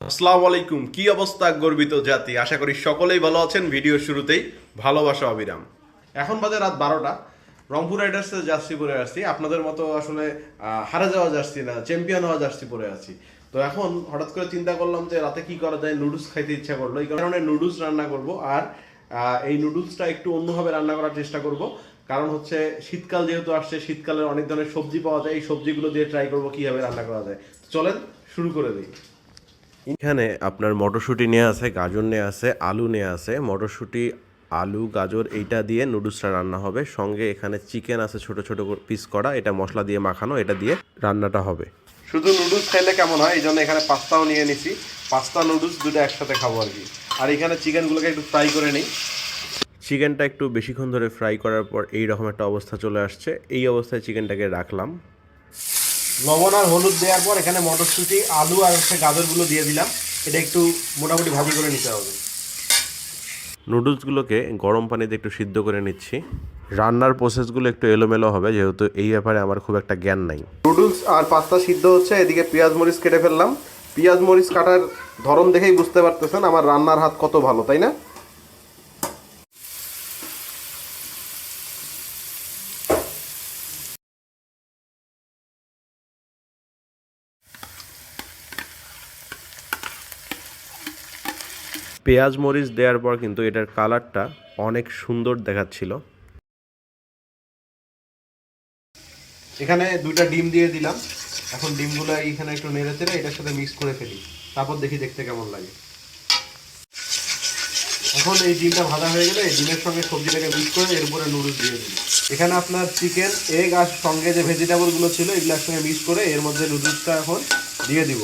আসসালামু আলাইকুম। কি অবস্থা, গর্বিত জাতি? আশা করি সকলেই ভালো আছেন। ভিডিও শুরুতেই ভালোবাসা, অবিরাম। এখন বাজে রাত বারোটা। রংপুর রাইডার্সের জার্সি পরে আসছি। আপনাদের মতো আসলে হারে যাওয়া জার্সি না, চ্যাম্পিয়ন হওয়া জার্সি পরে আছি। তো এখন হঠাৎ করে চিন্তা করলাম যে রাতে কি করা যায়, নুডলস খাইতে ইচ্ছা করল। এই কারণে নুডলস রান্না করব। আর এই নুডলসটা একটু অন্যভাবে রান্না করার চেষ্টা করব। কারণ হচ্ছে, শীতকাল যেহেতু আসছে শীতকালে অনেক ধরনের সবজি পাওয়া যায়। এই সবজিগুলো দিয়ে ট্রাই করব কীভাবে রান্না করা যায়। চলেন, শুরু করে দিই। এখানে আপনার মটরশুঁটি নিয়ে আছে গাজর নিয়ে আছে আলু নিয়ে আছে। মটরশুঁটি আলু গাজর এইটা দিয়ে নুডলসটা রান্না হবে। সঙ্গে এখানে চিকেন আছে ছোট ছোট পিস করা। এটা মশলা দিয়ে মাখানো এটা দিয়ে রান্নাটা হবে। শুধু নুডলস খাইলে কেমন হয়? এই জন্য এখানে পাস্তাও নিয়ে নিছি। পাস্তা নুডলস দুটো একসাথে খাব আর কি। আর এখানে চিকেনগুলোকে একটু ফ্রাই করে নিই। চিকেনটা একটু বেশিক্ষণ ধরে ফ্রাই করার পর এই রকম একটা অবস্থা চলে আসছে। এই অবস্থায় চিকেনটাকে রাখলাম। লবণ আর হলুদ দেওয়ার পর এখানে মটরশুঁটি আলু আর হচ্ছে গাজরগুলো দিয়ে দিলাম। এটা একটু মোটামুটি ভাজি করে নিতে হবে। নুডলসগুলোকে গরম পানিতে একটু সিদ্ধ করে নিচ্ছি। রান্নার প্রসেসগুলো একটু এলোমেলো হবে যেহেতু এই ব্যাপারে আমার খুব একটা জ্ঞান নাই। নুডলস আর পাস্তা সিদ্ধ হচ্ছে এদিকে পেঁয়াজ মরিচ কেটে ফেললাম। পেঁয়াজ মরিচ কাটার ধরন দেখেই বুঝতে পারতেছেন আমার রান্নার হাত কত ভালো তাই না? পেঁয়াজ মরিচ দেওয়ার পর কিন্তু এটার কালারটা অনেক সুন্দর দেখাচ্ছিল। এখানে দুইটা ডিম দিয়ে দিলাম। এখন ডিমগুলো এখানে একটু নেড়ে চেড়ে এটার সাথে মিক্স করে ফেলি। তারপর দেখি দেখতে কেমন লাগে। এখন এই ডিমটা ভাজা হয়ে গেলে ডিমের সঙ্গে সবজিটাকে মিক্স করে এর উপরে নুডলস দিয়ে দিই এখানে আপনার চিকেন এগ আর সঙ্গে যে ভেজিটেবলগুলো ছিল এগুলোর সঙ্গে মিক্স করে এর মধ্যে নুডলসটা এখন দিয়ে দিব।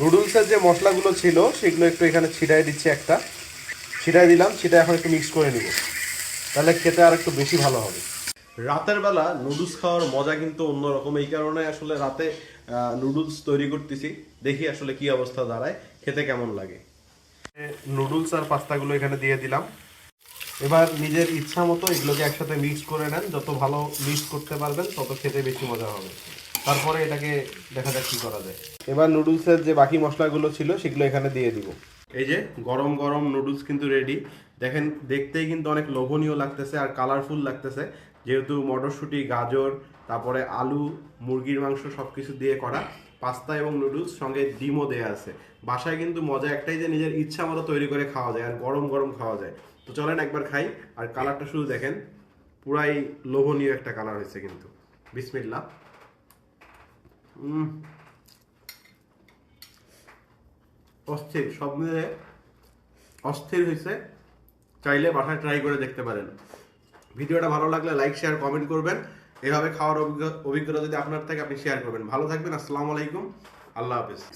নুডলসের যে মশলাগুলো ছিল সেগুলো একটু এখানে ছিটাই দিচ্ছি একটা। ছিটাই দিলাম সেটা এখন একটু মিক্স করে নিব। তাহলে খেতে আর একটু বেশি ভালো হবে। রাতের বেলা নুডলস খাওয়ার মজা কিন্তু অন্যরকম। এই কারণে আসলে রাতে নুডলস তৈরি করতেছি। দেখি আসলে কি অবস্থা দাঁড়ায়। খেতে কেমন লাগে? নুডলস আর পাস্তাগুলো এখানে দিয়ে দিলাম। এবার নিজের ইচ্ছা মতো এগুলোকে একসাথে মিক্স করে নেন। যত ভালো মিক্স করতে পারবেন তত খেতে বেশি মজা হবে। তারপরে এটাকে দেখা যাক কি করা যায়। এবার নুডলসের যে বাকি মশলাগুলো ছিল সেগুলো এখানে দিয়ে দিব। এই যে গরম গরম নুডলস কিন্তু রেডি দেখেন দেখতেই কিন্তু অনেক লোভনীয় লাগতেছে আর কালারফুল লাগতেছে। যেহেতু মটরশুঁটি গাজর তারপরে আলু মুরগির মাংস সব কিছু দিয়ে করা। পাস্তা এবং নুডলস সঙ্গে ডিমও দেয়া আছে। বাসায় কিন্তু মজা একটাই যে নিজের ইচ্ছা মতো তৈরি করে খাওয়া যায় আর গরম গরম খাওয়া যায়। তো চলেন একবার খাই আর কালারটা শুধু দেখেন। পুরাই লোভনীয় একটা কালার হয়েছে কিন্তু। বিসমিল্লা অস্থির, সব মিলে অস্থির হয়েছে। চাইলে বাসায় ট্রাই করে দেখতে পারেন। ভিডিওটা ভালো লাগলে লাইক শেয়ার কমেন্ট করবেন। এভাবে খাওয়ার অভিজ্ঞ- অভিজ্ঞতা যদি আপনার থেকে, আপনি শেয়ার করবেন। ভালো থাকবেন, আসসালামু আলাইকুম। আল্লাহ হাফেজ।